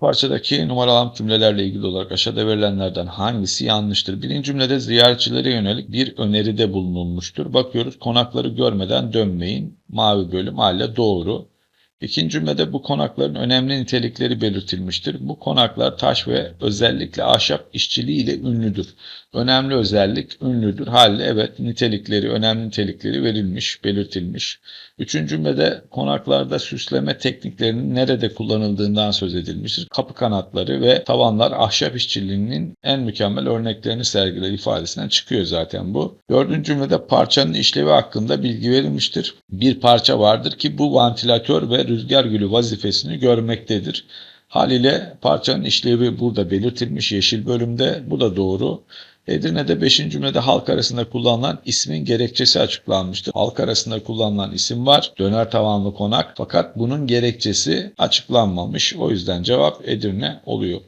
Parçadaki numaralan cümlelerle ilgili olarak aşağıda verilenlerden hangisi yanlıştır? Birinci cümlede ziyaretçilere yönelik bir öneride bulunulmuştur. Bakıyoruz konakları görmeden dönmeyin. Mavi bölüm hala doğru. İkinci cümlede bu konakların önemli nitelikleri belirtilmiştir. Bu konaklar taş ve özellikle ahşap işçiliği ile ünlüdür. Önemli özellik ünlüdür. Halde evet nitelikleri, önemli nitelikleri verilmiş, belirtilmiş. Üçüncü cümlede konaklarda süsleme tekniklerinin nerede kullanıldığından söz edilmiştir. Kapı kanatları ve tavanlar ahşap işçiliğinin en mükemmel örneklerini sergiler ifadesinden çıkıyor zaten bu. Dördüncü cümlede parçanın işlevi hakkında bilgi verilmiştir. Bir parça vardır ki bu vantilatör ve rüzgar gülü vazifesini görmektedir. Haliyle parçanın işlevi burada belirtilmiş yeşil bölümde. Bu da doğru. Edirne'de 5. cümlede halk arasında kullanılan ismin gerekçesi açıklanmıştır. Halk arasında kullanılan isim var. Döner tavanlı konak fakat bunun gerekçesi açıklanmamış. O yüzden cevap Edirne oluyor.